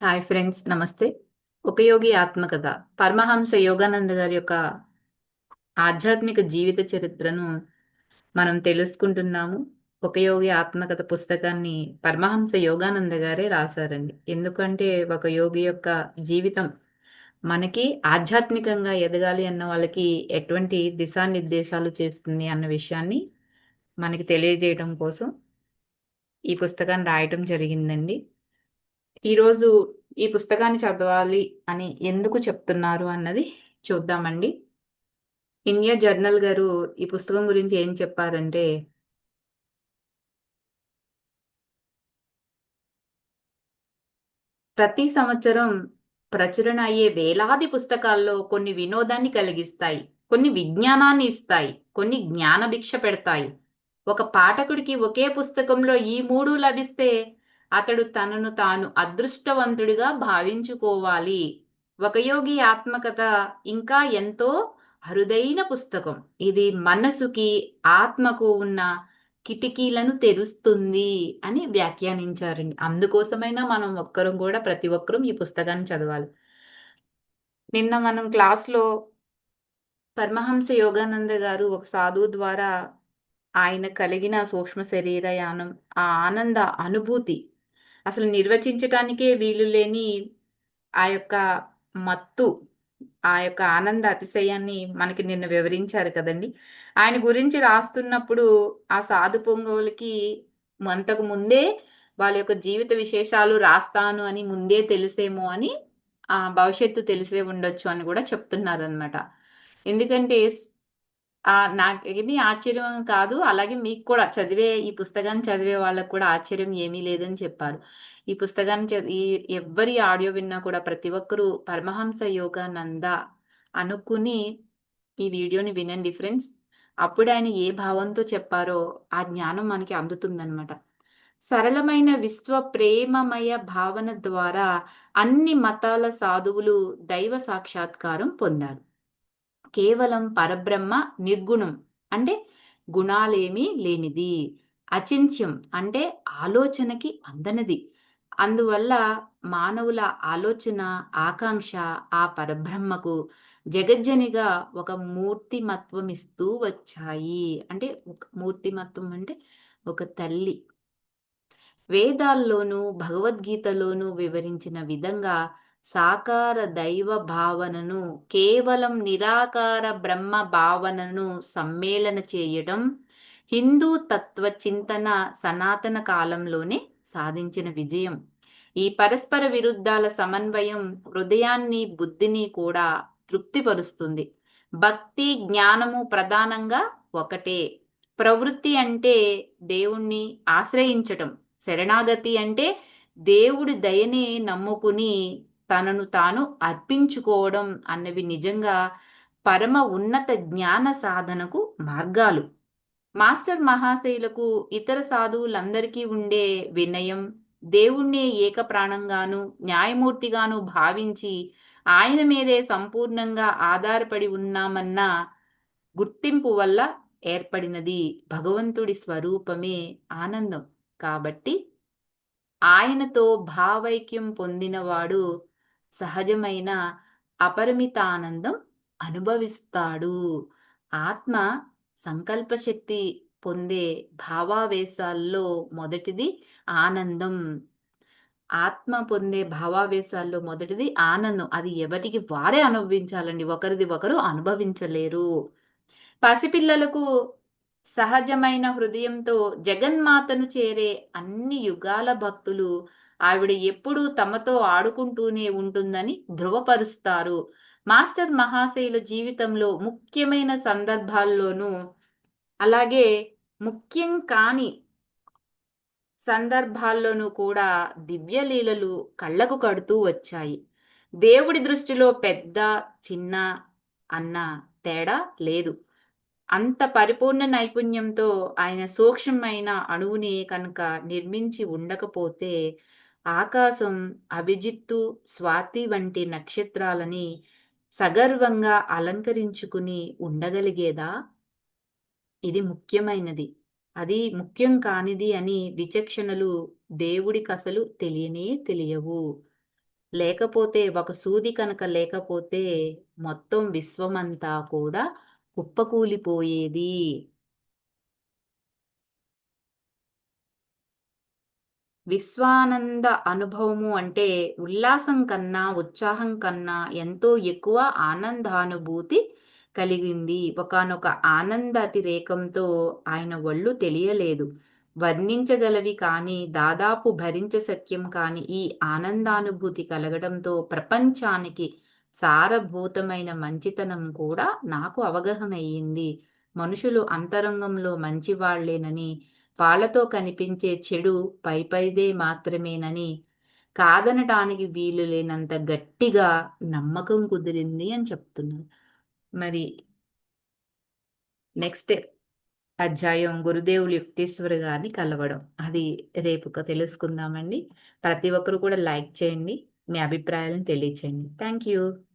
Hi friends నమస్తే. ఒక యోగి ఆత్మకథ. పరమహంస యోగానంద గారి యొక్క ఆధ్యాత్మిక జీవిత చరిత్రను మనం తెలుసుకుంటున్నాము. ఒక యోగి ఆత్మకథ పుస్తకాన్ని పరమహంస యోగానంద గారే రాశారండి. ఎందుకంటే ఒక యోగి యొక్క జీవితం మనకి ఆధ్యాత్మికంగా ఎదగాలి అన్న వాళ్ళకి ఎటువంటి దిశానిర్దేశాలు చేస్తుంది అన్న విషయాన్ని మనకి తెలియజేయడం కోసం ఈ పుస్తకాన్ని రాయటం జరిగిందండి. ఈరోజు ఈ పుస్తకాన్ని చదవాలి అని ఎందుకు చెప్తున్నారు అన్నది చూద్దామండి. ఇండియా జర్నల్ గారు ఈ పుస్తకం గురించి ఏం చెప్పారంటే ప్రతి సంవత్సరం ప్రచురణ అయ్యే వేలాది పుస్తకాల్లో కొన్ని వినోదాన్ని కలిగిస్తాయి కొన్ని విజ్ఞానాన్ని ఇస్తాయి కొన్ని జ్ఞాన భిక్ష పెడతాయి. ఒక పాఠకుడికి ఒకే పుస్తకంలో ఈ మూడు లభిస్తే అతడు తనను తాను అదృష్టవంతుడిగా భావించుకోవాలి. ఒక యోగి ఆత్మకథ ఇంకా ఎంతో అరుదైన పుస్తకం. ఇది మనసుకి ఆత్మకు ఉన్న కిటికీలను తెరుస్తుంది అని వ్యాఖ్యానించారండి. అందుకోసమైనా మనం ఒక్కరం కూడా ప్రతి ఒక్కరూ ఈ పుస్తకాన్ని చదవాలి. నిన్న మనం క్లాస్లో పరమహంస యోగానంద గారు ఒక సాధువు ద్వారా ఆయన కలిగిన సూక్ష్మ శరీర యానం ఆ ఆనంద అనుభూతి అసలు నిర్వచించటానికే వీలు లేని ఆ యొక్క మత్తు ఆ యొక్క ఆనంద అతిశయాన్ని మనకి నిన్న వివరించారు కదండి. ఆయన గురించి రాస్తున్నప్పుడు ఆ సాధు పొంగవులకి అంతకు ముందే వాళ్ళ యొక్క జీవిత విశేషాలు రాస్తాను అని ముందే తెలిసేమో అని ఆ భవిష్యత్తు తెలిసే ఉండొచ్చు అని కూడా చెప్తున్నారనమాట ఎందుకంటే నాకేమి ఆశ్చర్యం కాదు. అలాగే మీకు కూడా చదివే ఈ పుస్తకాన్ని చదివే వాళ్ళకు కూడా ఆశ్చర్యం ఏమీ లేదని చెప్పారు. ఈ పుస్తకాన్ని చదివి ఎవ్వరి ఆడియో విన్నా కూడా ప్రతి ఒక్కరూ పరమహంస యోగానంద అనుకుని ఈ వీడియోని వినండి ఫ్రెండ్స్. అప్పుడు ఆయన ఏ భావంతో చెప్పారో ఆ జ్ఞానం మనకి అందుతుందనమాట సరళమైన విశ్వ ప్రేమమయ భావన ద్వారా అన్ని మతాల సాధువులు దైవ సాక్షాత్కారం పొందారు. కేవలం పరబ్రహ్మ నిర్గుణం. అంటే గుణాలేమీ లేనిది. అచింత్యం అంటే ఆలోచనకి అందనది. అందువల్ల మానవుల ఆలోచన ఆకాంక్ష ఆ పరబ్రహ్మకు జగజ్జనిగా ఒక మూర్తిమత్వం ఇస్తూ వచ్చాయి. అంటే ఒక మూర్తిమత్వం అంటే ఒక తల్లి. వేదాల్లోనూ భగవద్గీతలోనూ వివరించిన విధంగా సాకార దైవ భావనను కేవలం నిరాకార బ్రహ్మ భావనను సమ్మేళన చేయడం హిందూ తత్వ చింతన సనాతన కాలంలోనే సాధించిన విజయం. ఈ పరస్పర విరుద్ధాల సమన్వయం హృదయాన్ని బుద్ధిని కూడా తృప్తిపరుస్తుంది. భక్తి జ్ఞానము ప్రధానంగా ఒకటే. ప్రవృత్తి అంటే దేవుణ్ణి ఆశ్రయించటం. శరణాగతి అంటే దేవుడి దయని నమ్ముకుని తనను తాను అర్పించుకోవడం అన్నవి నిజంగా పరమ ఉన్నత జ్ఞాన సాధనకు మార్గాలు. మాస్టర్ మహాశైలకు ఇతర సాధువులందరికీ ఉండే వినయం దేవుణ్ణే ఏక ప్రాణంగాను న్యాయమూర్తిగాను భావించి ఆయన మీదే సంపూర్ణంగా ఆధారపడి ఉన్నామన్న గుర్తింపు వల్ల ఏర్పడినది భగవంతుడి స్వరూపమే ఆనందం. కాబట్టి ఆయనతో భావైక్యం పొందినవాడు సహజమైన అపరిమితానందం అనుభవిస్తాడు. ఆత్మ సంకల్పశక్తి పొందే భావావేశాల్లో మొదటిది ఆనందం. ఆత్మ పొందే భావావేశాల్లో మొదటిది ఆనందం. అది ఎవరికి? వారే అనుభవించాలండి. ఒకరిది ఒకరు అనుభవించలేరు. పసిపిల్లలకు సహజమైన హృదయంతో జగన్మాతను చేరే అన్ని యుగాల భక్తులు ఆవిడ ఎప్పుడూ తమతో ఆడుకుంటూనే ఉంటుందని ధృవపరుస్తారు. మాస్టర్ మహాశయుల జీవితంలో ముఖ్యమైన సందర్భాల్లోనూ అలాగే ముఖ్యం కాని సందర్భాల్లోనూ కూడా దివ్యలీలలు కళ్ళకు కడుతూ వచ్చాయి. దేవుడి దృష్టిలో పెద్ద చిన్న అన్న తేడా లేదు. అంత పరిపూర్ణ నైపుణ్యంతో ఆయన సూక్ష్మమైన అణువుని కనుక నిర్మించి ఉండకపోతే ఆకాశం అభిజిత్తు స్వాతి వంటి నక్షత్రాలని సగర్వంగా అలంకరించుకుని ఉండగలిగేదా? ఇది ముఖ్యమైనది. అది ముఖ్యం కానిది అని విచక్షణలు దేవుడికి అసలు తెలియనే తెలియవు. లేకపోతే ఒక సూది కనుక లేకపోతే మొత్తం విశ్వమంతా కూడా కుప్పకూలిపోయేది. విశ్వానంద అనుభవము అంటే ఉల్లాసం కన్నా ఉత్సాహం కన్నా ఎంతో ఎక్కువ ఆనందానుభూతి కలిగింది. ఒకనొక ఆనంద అతిరేకంతో ఆయన ఒళ్ళు తెలియలేదు. వర్ణించగలవి కాని దాదాపు భరించ సత్యం కాని ఈ ఆనందానుభూతి కలగడంతో ప్రపంచానికి సారభూతమైన మంచితనం కూడా నాకు అవగాహన అయ్యింది. మనుషులు అంతరంగంలో మంచివాళ్ళేనని పాలతో కనిపించే చెడు పైపైదే మాత్రమేనని కాదనటానికి వీలు లేనంత గట్టిగా నమ్మకం కుదిరింది అని చెప్తున్నారు. మరి నెక్స్ట్ అధ్యాయం గురుదేవులు యుక్తేశ్వర గారిని కలవడం. అది రేపు తెలుసుకుందామండి. ప్రతి ఒక్కరు కూడా లైక్ చేయండి. మీ అభిప్రాయాలను తెలియచేయండి. Thank you.